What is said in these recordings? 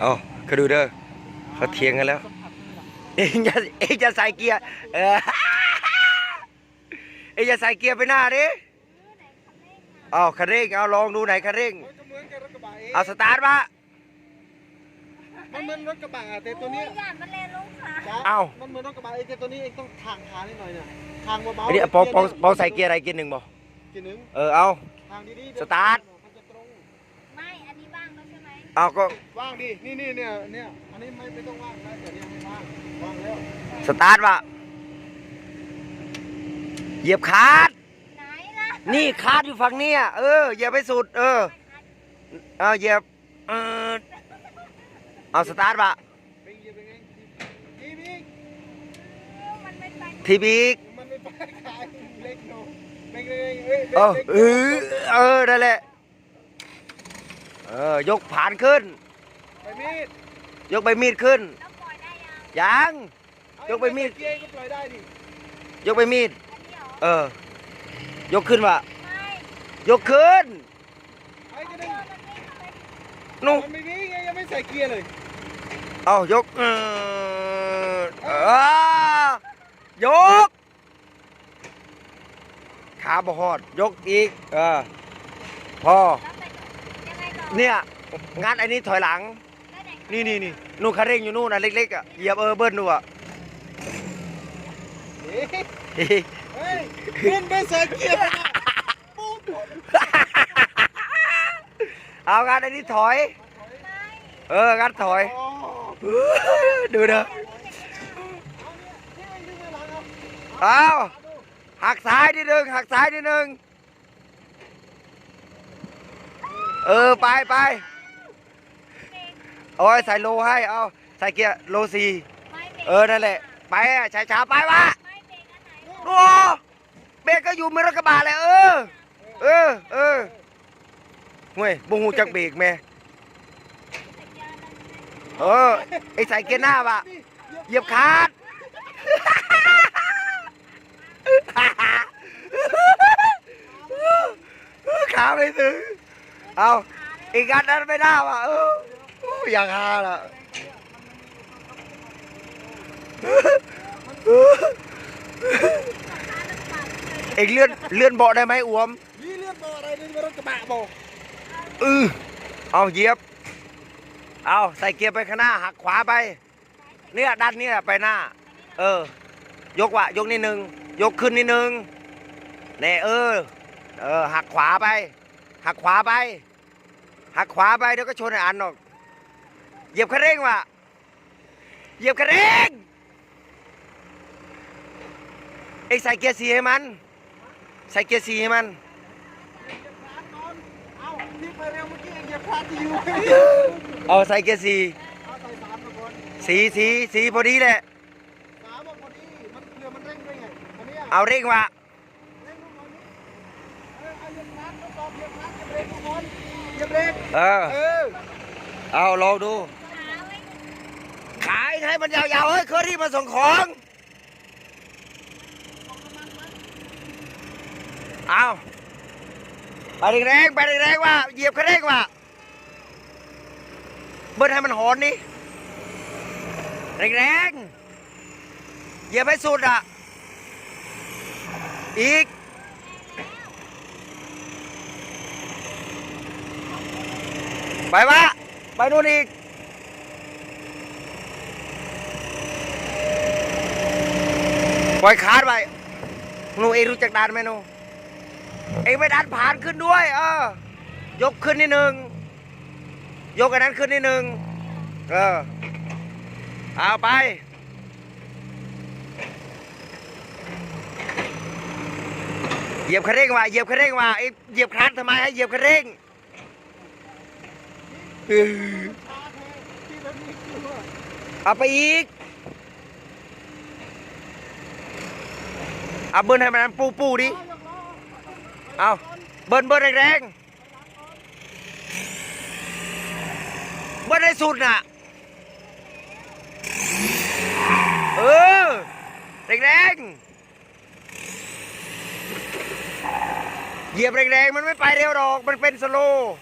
เอาเขาดูเด้อเขาเถียงกันแล้ว เองจะเองจะใส่เกียร์เออเองจะใส่เกียร์ไปหน้าดิเอาคันเร่งเอาลองดูไหนคันเร่งมันก็เหมือนกับรถกระบะเองเอาสตาร์ทมามันเหมือนรถกระบะแต่ตัวเนี้ยหยาดมันแรงลงขาจ้ะเอ้ามันเหมือนรถกระบะเองแต่ตัวนี้เองต้องทางขานิดหน่อยเนี่ยทางเบาอันนี้ปองปองปองใส่เกียร์อะไรเกียร์หนึ่งบ่เกียร์หนึ่งเออเอาทางดีๆเดี๋ยวสตาร์ท เอาก็ว่างดิ นี่นี่เนี่ยเนี่ย อันนี้ไม่ไม่ต้องว่างนะแต่เนี่ยไม่ว่างว่างแล้วสตาร์ทมาเหยียบคาร์ดไหนล่ะนี่คาร์ดอยู่ฝั่งเนี้ยเออเหยียบไปสุด เออ เอาเหยียบเออเอาสตาร์ทมาเองเหยียบเองเองทีบีกมันไม่ไปทีบีกมันไม่ไปขายเล็กโนเล็กเลยเอ้ยเออเล็กเออเออนั่นแหละ เออยกผ่านขึ้น ไปมีดยกใบมีดขึ้นแล้วปล่อยได้ยังยังยกไปมีด เกียร์ก็ปล่อยได้ดิ ยกใบมีด อันนี้เหรอเออ ยกขึ้นวะไม่ยกขึ้นไอ้จะเอได้อมันไม่ไปนู่มันไม่มีไงยังไม่ใส่เกียร์เลย เอายกเออเออยก ขาบหอด ยกอีก เออ พอ แล้วไปยังไงต่อ เนี่ยงัดอันนี้ถอยหลังได้ไหนนี่นี่นี่นู่นคันเร่งอยู่นู่นนะเล็กๆอะเหยียบเออเบิ้ลดูอะเฮ้ยเฮ้ยมันไม่ใส่เกียร์เลยนะปุ๊บเอางัดอันนี้ถอยไม่เอองัดถอยอ๋อดูเด้อนี่มันดึงไปหลังเอาเอาหักซ้ายนิดนึงหักซ้ายนิดนึง เออไปไปโอ้ยใส่โลให้เอาใส่เกียร์โลสี่ไม่บรกเออนั่นแหละ ไปอะช้าๆไปวะไม่เบรกอันไหนโอ้เบรกก็อยู่มือรถกระบะเลยเออ เออเออเว้ยบุหูจักเบรกแม่เออไอใส่เกียร์หน้าวะเหยียบคาร์ดขาไม่ถึง เอาอีกอันนั้นไม่ได้ว่ะเอออยากหาละเอกเลื่อนเลื่อนเบาะได้ไหมอวมนี่เลื่อนเบาะอะไรนี่เป็นรถกระบะบอกเออเอาเหยียบ เอาใส่เกียร์ไปข้างหน้าหักขวาไป เนี่ยด้านเนี้ไปหน้า เออ ยกวะยกนิดนึง ยกขึ้นนิดนึงเน่เออ เออหักขวาไป หักขวาไป หักขวาไปเดี๋ยวก็ชนไอ้อันหรอก เหยียบคันเร่งวะเหยียบคันเร่ง เอ็กใส่เกียร์สีให้มัน ใส่เกียร์สีให้มัน เอ้านี่ไปเร็วเมื่อกี้เองเหยียบคลาสที่อยู่เอาใส่เกียร์สีเอาใส่สามมาก่อนสีสีสีพอดีแหละ สามมาพอดีมันเรือมันเร่งด้วยไงอันนี้อะเอาเร่งวะ เหยียบเบรกทุกคนเหยียบเบรกเออ เออเอาลองดู ขาไว้ขายให้มันยาวๆเฮ้ยเคอรี่มาส่งของ เอาไปแรงๆไปแรงๆว่ะเหยียบคันเร่งว่ะเบิ้ลให้มันหอนนี่แรงๆเหยียบให้สุดอะ อีก ไปวะไปนู่นอีกปล่อยขาดไปหนูเองรู้จักดันไหมหนูเองไม่ดันผ่านขึ้นด้วย เออ ยกขึ้นนิดนึง ยกอันนั้นขึ้นนิดนึง เออ เอาไปเหยียบคันเร่งว่ะเหยียบคันเร่งว่ะเองเหยียบคันทำไมให้เหยียบคันเร่ง เอาไปอีกเอาเบิ้ลให้มันปูปูดิ เอาเบิ้ลเบิ้ลแรงๆ เบิ้ลให้สุดน่ะ เออ แรงๆ เหยียบแรงๆ มันไม่ไปเร็วหรอก มันเป็นสโลว์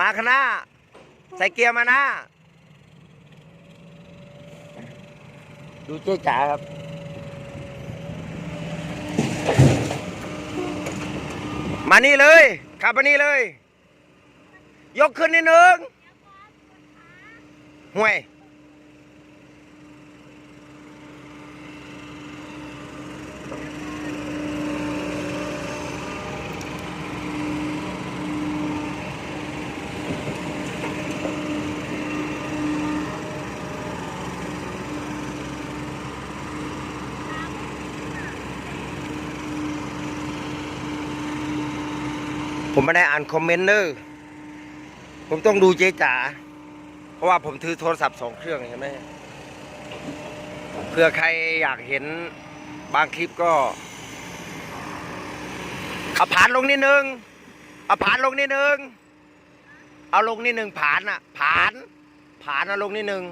มาข้างหน้า ใส่เกียร์มาหน้า ดูเจ๊จ๋าครับมานี่เลยขับมานี่เลย ยกขึ้นนิดนึงห่วย ผมไม่ได้อ่านคอมเมนต์เนอร์ผมต้องดูเจ๊จ๋า เพราะว่าผมถือโทรศัพท์สองเครื่องเห็นไหมเผื่อใครอยากเห็นบางคลิปก็เอาผ่านลงนิดนึงเอาผ่านลงนิดนึง เอาลงนิดนึงผ่านอะผ่าน ผ่านเอาลงนิดนึง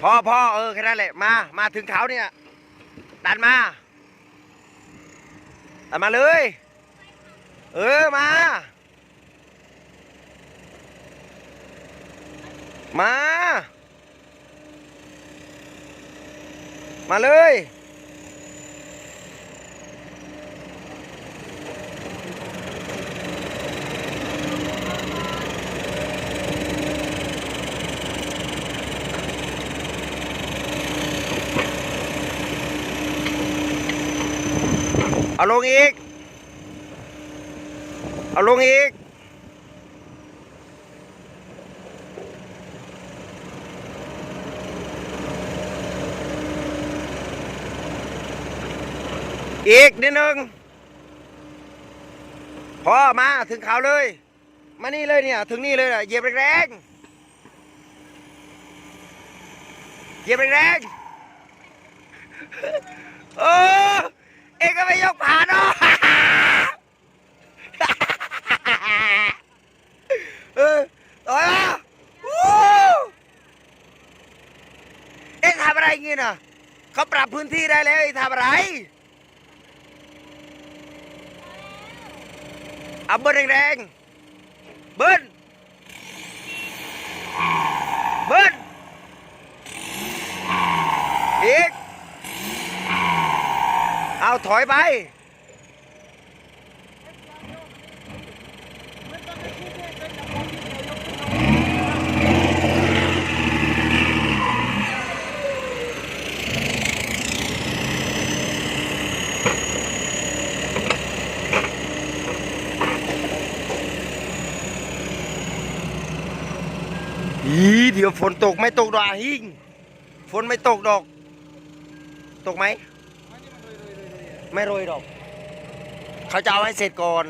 พ่อพ่อเออแค่นั้นแหละมา มาถึงเขาเนี่ยดันมาดันมาเลย เออมา มา มาเลย เอาลงอีก เอาลงอีก อีกนิดนึงพอมาถึงเขาเลย มานี่เลยเนี่ย ถึงนี่เลยนะเหยียบแรงๆเหยียบแรงๆเออเอ็งก็ไม่ยกผ่านเนาะ เออต่อยมาวู้เอ็งทำอะไรงี้น่ะเขาปรับพื้นที่ได้แล้วเอ็งทำอะไรเอาเบิ้ลแรงๆเบิ้ลเบิ้ลอีกเอาถอยไป อีเดี๋ยวฝนตกไม่ตกดอกหิงฝนไม่ตกดอก ตกไหม ไม่โรยดอก เขาจะเอาให้เสร็จก่อน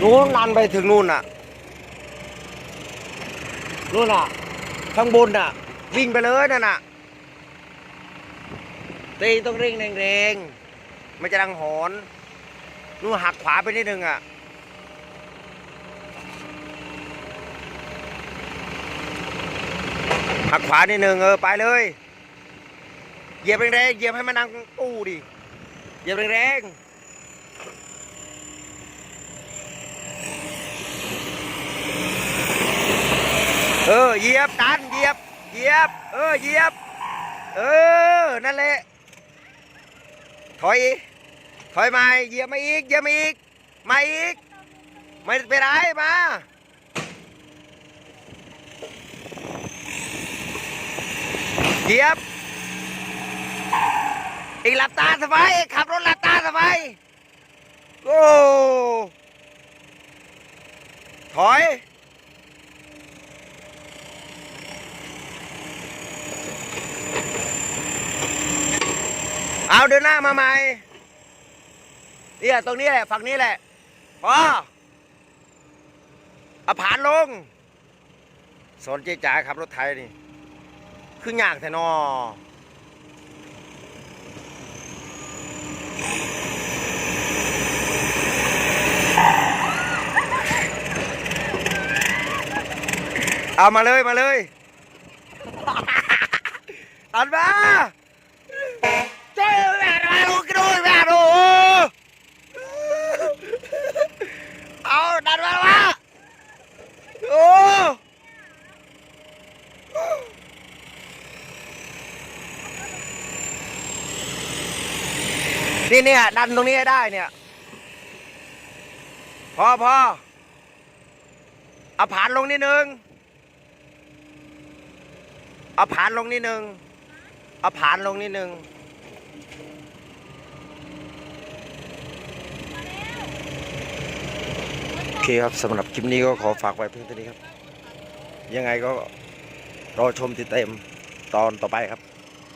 นู้นนันไปถึงนู่นน่ะ นู่นน่ะ ข้างบนน่ะ วิ่งไปเลยนั่นน่ะตีต้องเร่งแรงๆไม่จะดังหอน นู่นหักขวาไปนิดนึงอะหักขวานิดนึงเออไปเลยเหยียบแรงๆเหยียบให้มันดังตู้ดิเหยียบแรงๆเออเหยียบดันเหยียบเหยียบ เออเหยียบ เออ นั่นแหละถอย ถอยมาเหยียบมาอีกเหยียบมาอีก มาอีก ไม่เป็นไรมาเหยียบ อีกหลับตาสบายขับรถหลับตาสบายโอ้ถอยเอาเดินหน้ามาใหม่ เนี่ยตรงนี้แหละฝั่งนี้แหละพอเอาผ่านลงสอนเจ๊จ๋าขับรถไทยนี่ คือยากแท้นอเอามาเลยมาเลยตัดมา เนี่ย ดันตรงนี้ให้ได้เนี่ย พอพอเอาผานลงนิดนึง เอาผานลงนิดนึง เอาผานลงนิดนึง โอเคครับสำหรับคลิปนี้ก็ขอฝากไว้เพียงเท่านี้ครับ ยังไงก็รอชมติดเต็มตอนต่อไปครับ